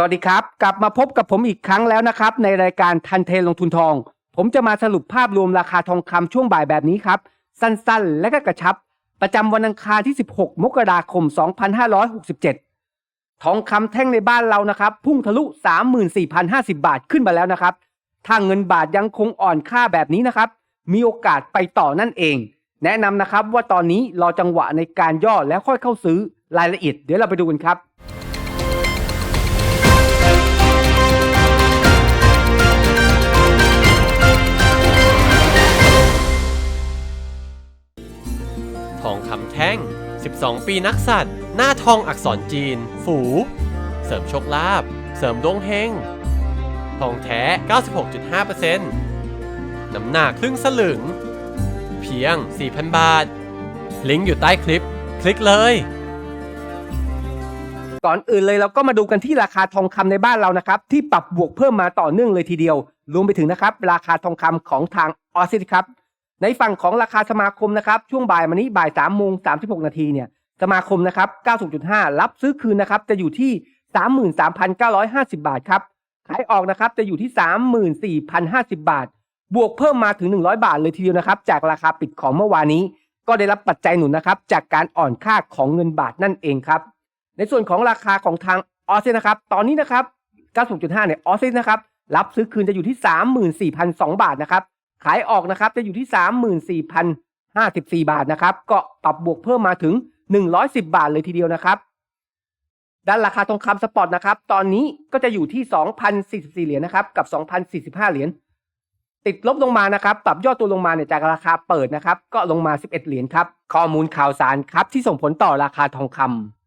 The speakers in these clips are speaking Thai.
สวัสดีครับ กลับมาพบกับผมอีกครั้งแล้วนะครับ ในรายการทันเทลงทุนทอง ผมจะมาสรุปภาพรวมราคาทองคำช่วงบ่ายแบบนี้ครับ สั้นๆ และก็กระชับ ประจำวันอังคารที่ 16 มกราคม 2567 ทองคำแท่งในบ้านเรานะครับ พุ่งทะลุ 34,050 บาทขึ้นมาแล้วนะครับ ถ้าเงินบาทยังคงอ่อนค่าแบบนี้นะครับ มีโอกาสไปต่อนั่นเอง แนะนำนะครับว่าตอนนี้รอจังหวะในการย่อแล้วค่อยเข้าซื้อรายละเอียด เดี๋ยวเราไปดูกันครับ แท่ง12 ปีนักสัตว์ หน้าทองอักษรจีน ฝู เสริมโชคลาภ เสริมดวงเฮง ทองแท้ 96.5%น้ำหนักครึ่งสลึง เพียง 4,000 บาท ลิงก์อยู่ใต้คลิป คลิกเลยก่อนอื่นเลยเราก็มาดูกันที่ราคาทองคำในบ้านเรานะครับที่ปรับบวกเพิ่มมาต่อเนื่องเลยทีเดียว รวมไปถึงนะครับราคาทองคำของทางออสซิครับ ในฝั่งของราคาสมาคมนะครับช่วงบ่ายมานี้บ่าย3ามโมงสานาทีเนี่ยสมาคมนะครับ90.5 รับซื้อคืนนะครับจะอยู่ที่ 33,950 บาทครับขายออกนะครับจะอยู่ที่ 34,050 บาท บวกเพิ่มมาถึง 100 บาทเลยทีเดียวนะครับจากราคาปิดของเมื่อวานนี้ ก็ได้รับปัจจัยหนุนนะครับจากการอ่อนค่าของเงินบาทนั่นเองครับในส่วนของราคาของทางออสเซนะครับตอนนี้นะครับ 96.5 เนี่ยออสเซนะครับรับซื้อคืนจะอยู่ที่ 34,002 บาทนะครับ ขายออกนะครับจะอยู่ที่ 34,054 บาทนะครับ ก็ปรับบวกเพิ่มมาถึง 110 บาทเลยทีเดียวนะครับ ด้านราคาทองคำสปอร์ตนะครับ ตอนนี้ก็จะอยู่ที่ 2,044 เหรียญนะครับ กับ 2,045 เหรียญ ติดลบลงมานะครับ ปรับยอดตัวลงมาเนี่ยจากราคาเปิดนะครับ ก็ลงมา 11 เหรียญครับ ข้อมูลข่าวสารครับที่ส่งผลต่อราคาทองค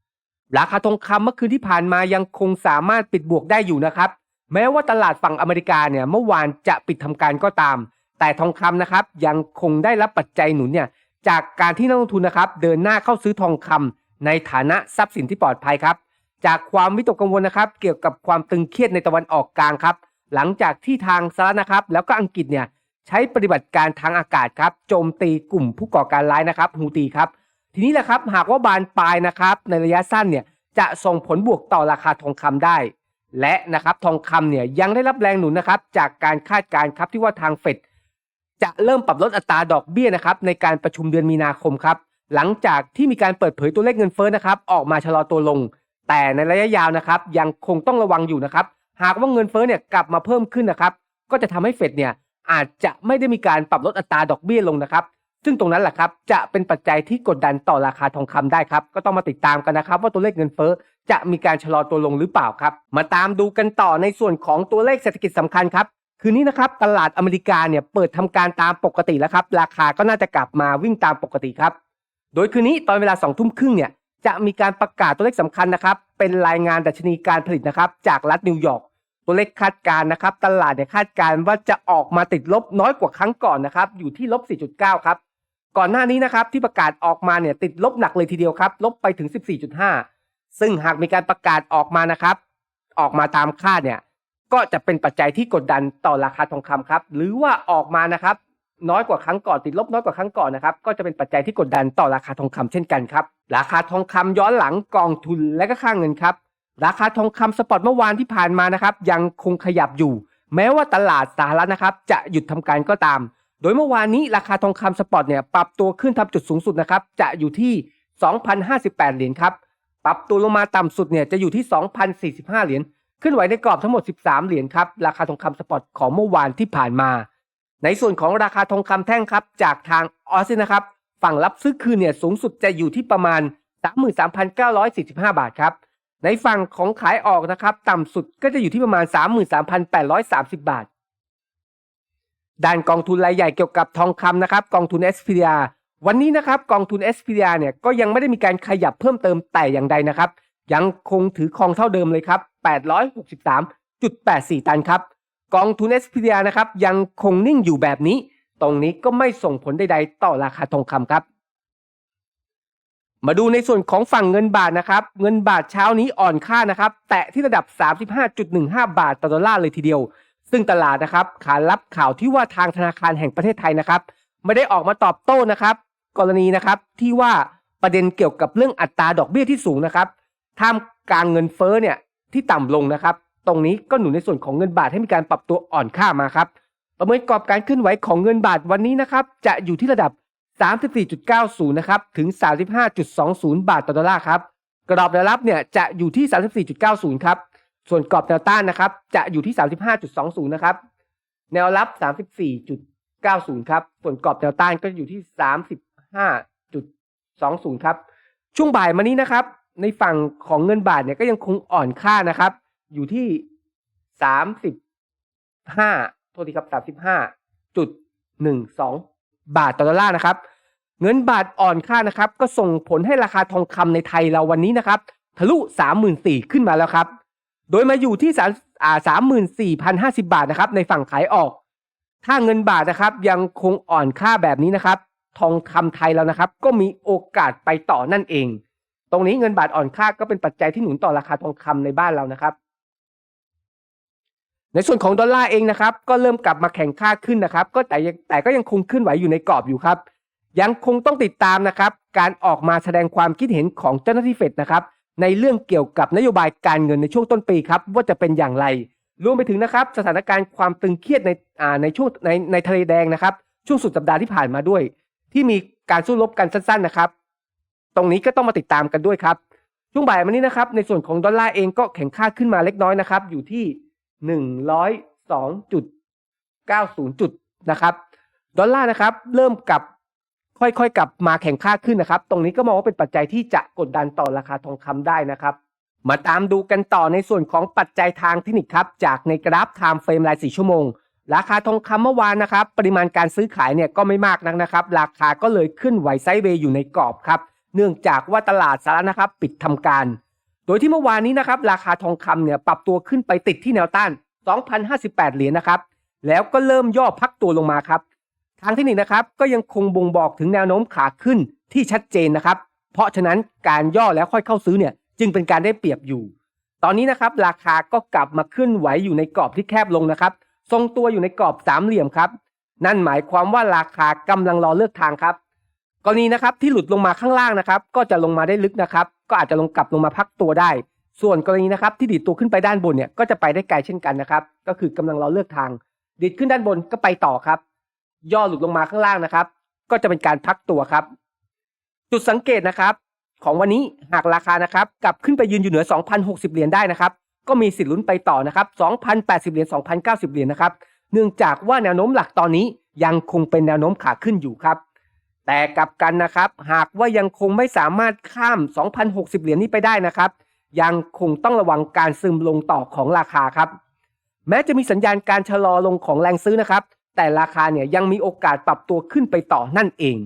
ำราคาทองคำเมื่อคืนที่ผ่านมายังคงสามารถปิดบวกได้อยู่นะครับ แม้ว่าตลาดฝั่งอเมริกาเนี่ยเมื่อวานจะปิดทำการก็ตาม แต่ทองคำนะครับยังคงได้รับปัจจัยหนุนเนี่ยจากการที่นักลงทุนนะครับเดินหน้าเข้าซื้อทองคำในฐานะทรัพย์สินที่ปลอดภัยครับ จากความวิตกกังวลนะครับ เกี่ยวกับความตึงเครียดในตะวันออกกลางครับ หลังจากที่ทางสหรัฐนะครับ แล้วก็อังกฤษเนี่ยใช้ปฏิบัติการทางอากาศครับโจมตีกลุ่มผู้ก่อการร้ายนะครับฮูตีครับ ทีนี้แหละครับหากว่าบานปลายนะครับ ในระยะสั้นเนี่ยจะส่งผลบวกต่อราคาทองคำได้ และนะครับทองคำเนี่ยยังได้รับแรงหนุนนะครับ จากการคาดการณ์ครับที่ว่าทางเฟด จะเริ่มปรับลดอัตราดอกเบี้ยนะครับในการประชุมเดือนมีนาคมครับหลังจากที่มีการเปิดเผยตัวเลขเงินเฟ้อนะครับออกมาชะลอตัวลง แต่ในระยะยาวนะครับยังคงต้องระวังอยู่นะครับหากว่าเงินเฟ้อเนี่ยกลับมาเพิ่มขึ้นนะครับก็จะทำให้เฟดเนี่ยอาจจะไม่ได้มีการปรับลดอัตราดอกเบี้ยลงนะครับ ซึ่งตรงนั้นแหละครับจะเป็นปัจจัยที่กดดันต่อราคาทองคำได้ครับก็ต้องมาติดตามกันนะครับ ว่าตัวเลขเงินเฟ้อจะมีการชะลอตัวลงหรือเปล่าครับ มาตามดูกันต่อในส่วนของตัวเลขเศรษฐกิจสำคัญครับ คืนนี้นะครับตลาดอเมริกาเนี่ยเปิดทำการตามปกติแล้วครับ ราคาก็น่าจะกลับมาวิ่งตามปกติครับ โดยคืนนี้ตอนเวลา2องทุ่มครึ่งเนี่ยจะมีการประกาศตัวเลขสำคัญนะครับ เป็นรายงานดัชนีการผลิตนะครับ จากรัฐนิวยอร์กตัวเลขคาดการณ์นะครับ ตลาดเนี่ยคาดการณ์ว่าจะออกมาติดลบน้อยกว่าครั้งก่อนนะครับ อยู่ที่ลบ 4.9 ครับ ก่อนหน้านี้นะครับที่ประกาศออกมาเนี่ยติดลบหนักเลยทีเดียวครับลบไปถึง 14.5 ซึ่งหากมีการประกาศออกมานะครับ ออกมาตามคาดเนี่ย ก็จะเป็นปัจจัยที่กดดันต่อราคาทองคำครับ หรือว่าออกมานะครับ น้อยกว่าครั้งก่อนติดลบน้อยกว่าครั้งก่อนนะครับ ก็จะเป็นปัจจัยที่กดดันต่อราคาทองคำเช่นกันครับ ราคาทองคำย้อนหลังกองทุนและก็ค่างเงินครับ ราคาทองคำสปอตเมื่อวานที่ผ่านมานะครับ ยังคงขยับอยู่ แม้ว่าตลาดสหรัฐนะครับ จะหยุดทำการก็ตาม โดยเมื่อวานนี้ราคาทองคำสปอตเนี่ยปรับตัวขึ้นทำจุดสูงสุดนะครับ จะอยู่ที่ 2,058 เหรียญครับ ปรับตัวลงมาต่ำสุดเนี่ยจะอยู่ที่ 2,045 เหรียญ ขึ้นไหวในกรอบทั้งหมด 13 เหรียญครับ ราคาทองคำสปอตของเมื่อวานที่ผ่านมา ในส่วนของราคาทองคำแท่งครับ จากทางออสินะครับ ฝั่งรับซื้อคืนเนี่ยสูงสุดจะอยู่ที่ประมาณ 33,945 บาทครับ ในฝั่งของขายออกนะครับ ต่ำสุดก็จะอยู่ที่ประมาณ 33,830 บาท ด้านกองทุนรายใหญ่เกี่ยวกับทองคำนะครับกองทุน s p d r วันนี้นะครับกองทุน s p d r เนี่ยก็ยังไม่ได้มีการขยับเพิ่มเติมแต่อย่างใดนะครับ ยังคงถือครองเท่าเดิมเลยครับ 863.84 ตันครับ กองทุน s p d r นะครับยังคงนิ่งอยู่แบบนี้ ตรงนี้ก็ไม่ส่งผลใดๆ ต่อราคาทองคำครับ มาดูในส่วนของฝั่งเงินบาทนะครับ เงินบาทเช้านี้อ่อนค่านะครับ แตะที่ระดับ 35.15 บาทต่อดอลลาร์เลยทีเดียว ซึ่งตลาดนะครับขารับข่าวที่ว่าทางธนาคารแห่งประเทศไทยนะครับ ไม่ได้ออกมาตอบโต้นะครับ กรณีนะครับที่ว่าประเด็นเกี่ยวกับเรื่องอัตราดอกเบี้ยที่สูงนะครับ ท่ามกลางเงินเฟ้อเนี่ยที่ต่ำลงนะครับ ตรงนี้ก็หนุนในส่วนของเงินบาทให้มีการปรับตัวอ่อนค่ามาครับ ประเมินกรอบการเคลื่อนไหวของเงินบาทวันนี้นะครับ จะอยู่ที่ระดับ 34.90 นะครับ ถึง 35.20 บาทต่อดอลลาร์ครับ กรอบแนวรับเนี่ยจะอยู่ที่ 34.90 ครับ ส่วนกรอบแนวต้านนะครับ จะอยู่ที่ 35.20 นะครับ แนวรับ 34.90 ครับ ส่วนกรอบแนวต้านก็อยู่ที่ 35.20 ครับ ช่วงบ่ายมานี้นะครับ ในฝั่งของเงินบาทเนี่ยก็ยังคงอ่อนค่านะครับ อยู่ที่35โทษทีครับ35.12บห้าจุดหนึ่งสองบาทต่อดอลลาร์นะครับ เงินบาทอ่อนค่านะครับ ก็ส่งผลให้ราคาทองคำในไทยเราวันนี้นะครับ ทะลุ34,000ขึ้นมาแล้วครับ โดยมาอยู่ที่3อ่า34,050บาทนะครับ ในฝั่งขายออก ถ้าเงินบาทนะครับ ยังคงอ่อนค่าแบบนี้นะครับ ทองคำไทยแล้วนะครับ ก็มีโอกาสไปต่อนั่นเอง ตรงนี้เงินบาทอ่อนค่าก็เป็นปัจจัยที่หนุนต่อราคาทองคำในบ้านเรานะครับ ในส่วนของดอลลาร์เองนะครับ ก็เริ่มกลับมาแข่งค่าขึ้นนะครับ ก็แต่ยังแต่ก็ยังคงขึ้นไหวอยู่ในกรอบอยู่ครับ ยังคงต้องติดตามนะครับ การออกมาแสดงความคิดเห็นของเจ้าหน้าที่เฟดนะครับในเรื่องเกี่ยวกับนโยบายการเงินในช่วงต้นปีครับว่าจะเป็นอย่างไร รวมไปถึงนะครับสถานการณ์ความตึงเครียดในอ่าในช่วงในในทะเลแดงนะครับ ช่วงสุดสัปดาห์ที่ผ่านมาด้วย ที่มีการสู้รบกันสั้นๆนะครับ ตรงนี้ก็ต้องมาติดตามกันด้วยครับ ช่วงบ่ายวันนี้นะครับ ในส่วนของดอลลาร์เองก็แข็งค่าขึ้นมาเล็กน้อยนะครับ อยู่ที่หนึ่งร้อยสองจุดเก้าศูนย์จุดนะครับดอลลาร์นะครับ เริ่มกลับค่อยๆกลับมาแข็งค่าขึ้นนะครับ ตรงนี้ก็มองว่าเป็นปัจจัยที่จะกดดันต่อราคาทองคำได้นะครับ มาตามดูกันต่อในส่วนของปัจจัยทางเทคนิคครับ จากในกราฟ Time Frame ราย4ชั่วโมง ราคาทองคำเมื่อวานนะครับ ปริมาณการซื้อขายเนี่ยก็ไม่มากนักนะครับ ราคาก็เลยขึ้นไหวไซด์เวย์อยู่ในกรอบครับ เนื่องจากว่าตลาดสหรัฐนะครับปิดทำการ โดยที่เมื่อวานนี้นะครับราคาทองคำเนี่ยปรับตัวขึ้นไปติดที่แนวต้าน 2,058 เหรียญนะครับ แล้วก็เริ่มย่อพักตัวลงมาครับ ทางเทคนิคนะครับก็ยังคงบ่งบอกถึงแนวโน้มขาขึ้นที่ชัดเจนนะครับ เพราะฉะนั้นการย่อแล้วค่อยเข้าซื้อเนี่ยจึงเป็นการได้เปรียบอยู่ ตอนนี้นะครับราคาก็กลับมาขึ้นไหวอยู่ในกรอบที่แคบลงนะครับ ทรงตัวอยู่ในกรอบสามเหลี่ยมครับ นั่นหมายความว่าราคากำลังรอเลือกทางครับ กรณีนะครับที่หลุดลงมาข้างล่างนะครับ ก็จะลงมาได้ลึกนะครับ ก็อาจจะลงกลับลงมาพักตัวได้ ส่วนกรณีนะครับที่ดีดตัวขึ้นไปด้านบนเนี่ยก็จะไปได้ไกลเช่นกันนะครับ ก็คือกำลังเรอเลือกทาง ดีดขึ้นด้านบนก็ไปต่อครับ ย่อหลุดลงมาข้างล่างนะครับ ก็จะเป็นการพักตัวครับ จุดสังเกตนะครับ ของวันนี้หากราคานะครับกลับขึ้นไปยืนอยู่เหนือ 2,060 เหรียญได้นะครับ ก็มีสิทธิ์ลุ้นไปต่อนะครับ 2,080 เหรียญ 2,090 เหรียญนะครับ เนื่องจากว่าแนวโน้มหลักตอนนี้ยังคงเป็นแนวโน้มขาขึ้นอยู่ครับ แต่กลับกันนะครับ หากว่ายังคงไม่สามารถข้าม 2,060 เหรียญนี้ไปได้นะครับ ยังคงต้องระวังการซึมลงต่อของราคาครับ แม้จะมีสัญญาณการชะลอลงของแรงซื้อนะครับ แต่ราคาเนี่ยยังมีโอกาสปรับตัวขึ้นไปต่อนั่นเอง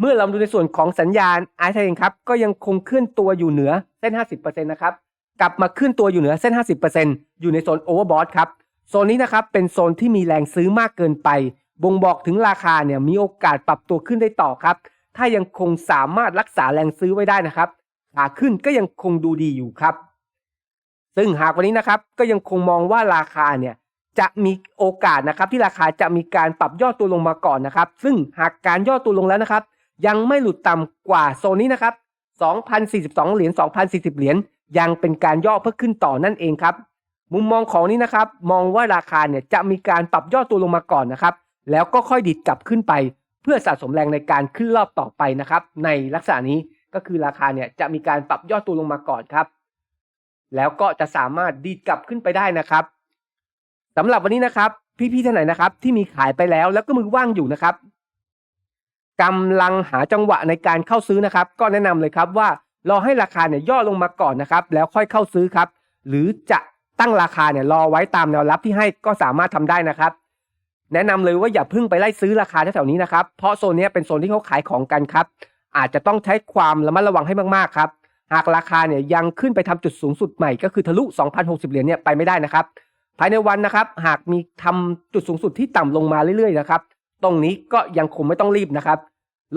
เมื่อเราดูในส่วนของสัญญาณไอซ์เองครับก็ยังคงเคลื่อนตัวอยู่เหนือเส้น 50%นะครับกลับมาขึ้นตัวอยู่เหนือเส้น 50%อยู่ในโซนโอเวอร์บอทครับโซนนี้นะครับเป็นโซนที่มีแรงซื้อมากเกินไป บ่งบอกถึงราคาเนี่ยมีโอกาสปรับตัวขึ้นได้ต่อครับ ถ้ายังคงสามารถรักษาแรงซื้อไว้ได้นะครับขาขึ้นก็ยังคงดูดีอยู่ครับ ซึ่งหากวันนี้นะครับก็ยังคงมองว่าราคาเนี่ยจะมีโอกาสนะครับที่ราคาจะมีการปรับย่อตัวลงมาก่อนนะครับ ซึ่งหากการย่อตัวลงแล้วนะครับ ยังไม่หลุดต่ำกว่าโซนนี้นะครับ2,042 เหรียญ 2,040 เหรียญ ยังเป็นการย่อเพื่อขึ้นต่อนั่นเองครับ มุมมองของนี้นะครับ มองว่าราคาเนี่ยจะมีการปรับย่อตัวลงมาก่อนนะครับ แล้วก็ค่อยดิดกลับขึ้นไป เพื่อสะสมแรงในการขึ้นรอบต่อไปนะครับ ในลักษณะนี้ก็คือราคาเนี่ยจะมีการปรับย่อตัวลงมาก่อนครับ แล้วก็จะสามารถดีดกลับขึ้นไปได้นะครับสำหรับวันนี้นะครับ พี่ๆท่านไหนนะครับ ที่มีขายไปแล้วแล้วก็มือว่างอยู่นะครับกำลังหาจังหวะในการเข้าซื้อนะครับ ก็แนะนำเลยครับว่ารอให้ราคาเนี่ยย่อลงมาก่อนนะครับ แล้วค่อยเข้าซื้อครับ หรือจะตั้งราคาเนี่ยรอไว้ตามแนวรับที่ให้ก็สามารถทำได้นะครับ แนะนำเลยว่าอย่าเพิ่งไปไล่ซื้อราคาแถวๆนี้นะครับเพราะโซนนี้เป็นโซนที่เขาขายของกันครับ อาจจะต้องใช้ความระมัดระวังให้มากๆครับหากราคาเนี่ยยังขึ้นไปทำจุดสูงสุดใหม่ก็คือทะลุ 2,060 เหรียญเนี่ยไปไม่ได้นะครับ ภายในวันนะครับหากมีทำจุดสูงสุดที่ต่ำลงมาเรื่อยๆนะครับ ตรงนี้ก็ยังคงไม่ต้องรีบนะครับ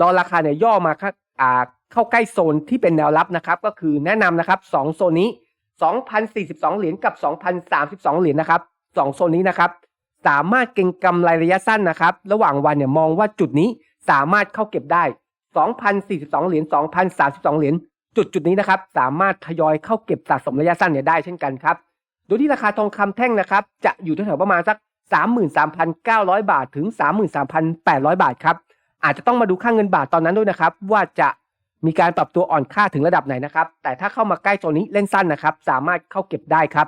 รอราคาเนี่ยย่อมาครับอ่าเข้าใกล้โซนที่เป็นแนวรับนะครับ ก็คือแนะนำนะครับสองโซนนี้ 2,042 เหรียญกับ 2,032 เหรียญนะครับสองโซนนี้นะครับ สามารถเก็งกำไรระยะสั้นนะครับ ระหว่างวันเนี่ยมองว่าจุดนี้สามารถเข้าเก็บได้ 2,042 เหรียญ 2,032 เหรียญ จุดจุดนี้นะครับ สามารถทยอยเข้าเก็บสะสมระยะสั้นเนี่ยได้เช่นกันครับ โดยที่ราคาทองคำแท่งนะครับ จะอยู่แถวๆประมาณสัก 33,900 บาทถึง 33,800 บาทครับ อาจจะต้องมาดูค่าเงินบาทตอนนั้นด้วยนะครับ ว่าจะมีการปรับตัวอ่อนค่าถึงระดับไหนนะครับ แต่ถ้าเข้ามาใกล้โซนนี้เล่นสั้นนะครับ สามารถเข้าเก็บได้ครับ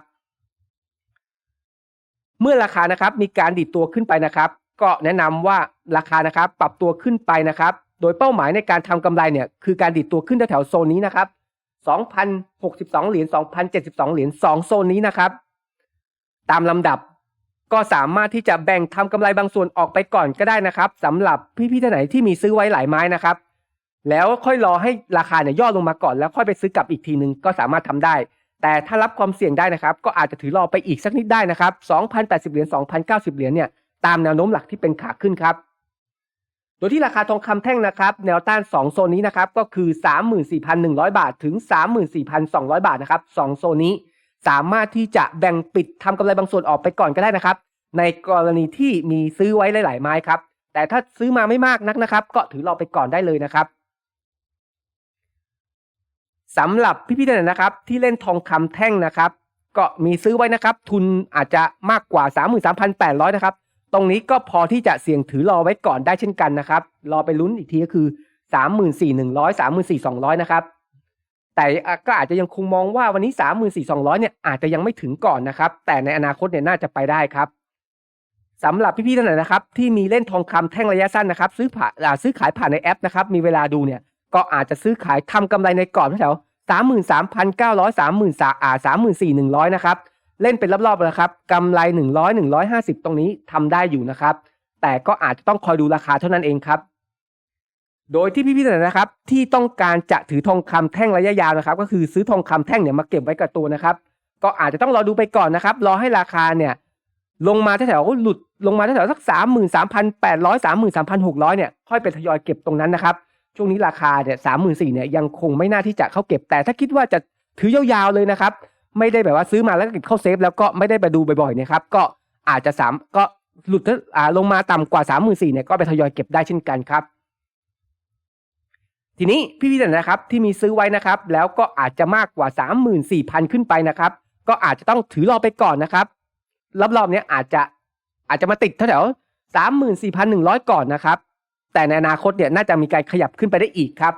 เมื่อราคานะครับมีการดิดตัวขึ้นไปนะครับ ก็แนะนำว่าราคานะครับปรับตัวขึ้นไปนะครับ โดยเป้าหมายในการทำกำไรเนี่ยคือการดิดตัวขึ้นแถวๆโซนนี้นะครับ2,062 เหรียญ 2,072 เหรียญ 2 โซนนี้นะครับ ตามลำดับก็สามารถที่จะแบ่งทำกำไรบางส่วนออกไปก่อนก็ได้นะครับสำหรับพี่ๆท่านไหนที่มีซื้อไว้หลายไม้นะครับ แล้วค่อยรอให้ราคาเนี่ยย่อลงมาก่อนแล้วค่อยไปซื้อกลับอีกทีหนึ่งก็สามารถทำได้ แต่ถ้ารับความเสี่ยงได้นะครับ ก็อาจจะถือรอไปอีกสักนิดได้นะครับ 2,080 เหรียญ 2,090 เหรียญเนี่ย ตามแนวโน้มหลักที่เป็นขาขึ้นครับ โดยที่ราคาทองคำแท่งนะครับ แนวต้าน 2 โซนนี้นะครับ ก็คือ 34,100 บาท ถึง 34,200 บาทนะครับ 2 โซนนี้ สามารถที่จะแบ่งปิดทำกำไรบางส่วนออกไปก่อนก็ได้นะครับ ในกรณีที่มีซื้อไว้หลาย ๆ ไม้ครับ แต่ถ้าซื้อมาไม่มากนักนะครับ ก็ถือรอไปก่อนได้เลยนะครับ สำหรับพี่ๆท่านไหนนะครับที่เล่นทองคำแท่งนะครับ ก็มีซื้อไว้นะครับ ทุนอาจจะมากกว่า 33,800 นะครับ ตรงนี้ก็พอที่จะเสี่ยงถือรอไว้ก่อนได้เช่นกันนะครับ รอไปลุ้นอีกทีก็คือ 34,100 34,200 นะครับ แต่ก็อาจจะยังคงมองว่าวันนี้ 34,200 เนี่ยอาจจะยังไม่ถึงก่อนนะครับ แต่ในอนาคตเนี่ยน่าจะไปได้ครับสำหรับพี่ๆท่านไหนนะครับ ที่มีเล่นทองคำแท่งระยะสั้นนะครับ ซื้อผ่าซื้อขายผ่านในแอปนะครับ มีเวลาดูเนี่ย ก็อาจจะซื้อขายทำกำไรในกรอบแถวสามหมื่นสามพันเก้าร้อยสามหมื่นสาอ่าสามหมื่นสี่หนึ่งร้อยนะครับ เล่นเป็นรอบๆนะครับกำไรหนึ่งร้อยหนึ่งร้อยห้าสิบตรงนี้ทำได้อยู่นะครับ แต่ก็อาจจะต้องคอยดูราคาเท่านั้นเองครับ โดยที่พี่ๆท่านไหนนะครับ ที่ต้องการจะถือทองคำแท่งระยะยาวนะครับ ก็คือซื้อทองคำแท่งเนี่ยมาเก็บไว้กับตัวนะครับ ก็อาจจะต้องรอดูไปก่อนนะครับ รอให้ราคาเนี่ยลงมาแถวหลุดลงมาแถวสักสามหมื่นสามพันแปดร้อยสามหมื่นสามพันหกร้อยเนี่ยค่อยไปทยอยเก็บตรงนั้นนะครับ ช่วงนี้ราคาเนี่ยสามหมื่นสี่เนี่ยยังคงไม่น่าที่จะเข้าเก็บ แต่ถ้าคิดว่าจะถือยาวๆเลยนะครับ ไม่ได้แบบว่าซื้อมาแล้วก็เก็บเข้าเซฟแล้วก็ไม่ได้ไปดูบ่อยๆนะครับ ก็อาจจะสามก็หลุดอ่าลงมาต่ำกว่าสามหมื่นสี่เนี่ยก็ไปทยอยเก็บได้เช่นกันครับ ทีนี้พี่ๆท่นะครับที่มีซื้อไว้นะครับ แล้วก็อาจจะมากกว่าสามหมื่นสี่พันขึ้นไปนะครับ ก็อาจจะต้องถือรอไปก่อนนะครับรอบๆเนี้ยอาจจะอาจจะมาติดแถวสามหมื่นสี่พันหนึ่งร้อยก่อนนะครับ แต่ในอนาคตเนี่ยน่าจะมีการขยับขึ้นไปได้อีกครับ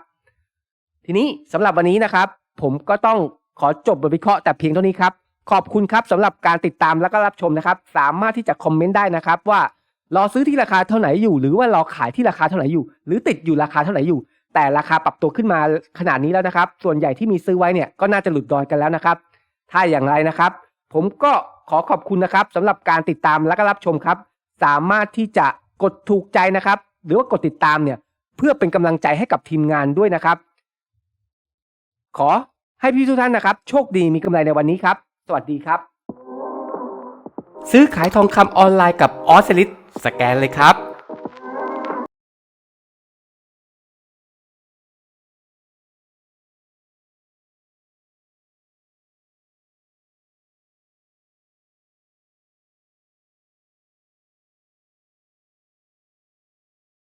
ทีนี้สำหรับวันนี้นะครับ ผมก็ต้องขอจบบทวิเคราะห์แต่เพียงเท่านี้ครับขอบคุณครับสำหรับการติดตามแล้วก็รับชมนะครับ สามารถที่จะคอมเมนต์ได้นะครับ ว่ารอซื้อที่ราคาเท่าไหร่อยู่ หรือว่ารอขายที่ราคาเท่าไหร่อยู่ หรือติดอยู่ราคาเท่าไหร่อยู่ แต่ราคาปรับตัวขึ้นมาขนาดนี้แล้วนะครับ ส่วนใหญ่ที่มีซื้อไว้เนี่ยก็น่าจะหลุดดอยกันแล้วนะครับ ถ้าอย่างไรนะครับ ผมก็ขอขอบคุณนะครับสำหรับการติดตามและก็รับชมครับ สามารถที่จะกดถูกใจนะครับ หรือว่ากดติดตามเนี่ยเพื่อเป็นกำลังใจให้กับทีมงานด้วยนะครับ ขอให้พี่ทุกท่านนะครับ โชคดีมีกำไรในวันนี้ครับ สวัสดีครับ ซื้อขายทองคำออนไลน์กับออสลิสสแกนเลยครับ